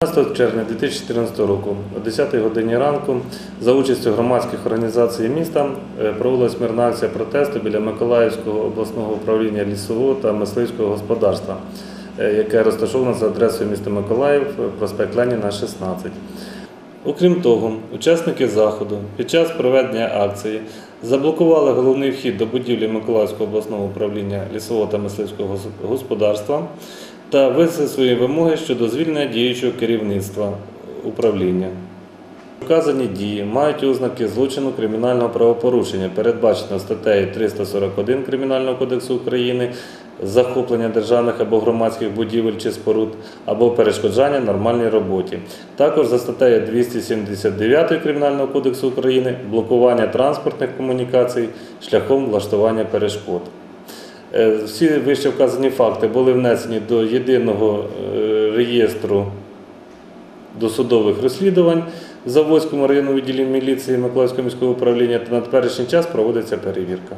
15 червня 2014 року о 10 годині ранку за участю громадських організацій міста е, проводилась мирна акція протесту біля Миколаївського обласного управління лісового та мисливського господарства, е, яке розташоване за адресою міста Миколаїв, е, проспект Леніна, 16. Окрім того, учасники заходу під час проведення акції заблокували головний вхід до будівлі Миколаївського обласного управління лісового та мисливського господарства та винесли свої вимоги щодо звільнення діючого керівництва управління. Вказані дії мають ознаки злочину кримінального правопорушення, передбачено статтею 341 Кримінального кодексу України, захоплення державних або громадських будівель чи споруд, або перешкоджання нормальній роботі. Також за статтею 279 Кримінального кодексу України блокування транспортних комунікацій шляхом влаштування перешкод. Е, Всі вище вказані факти були внесені до єдиного е, реєстру досудових розслідувань Заводському районному відділі міліції Миколаївського міського управління та на теперішній час проводиться перевірка.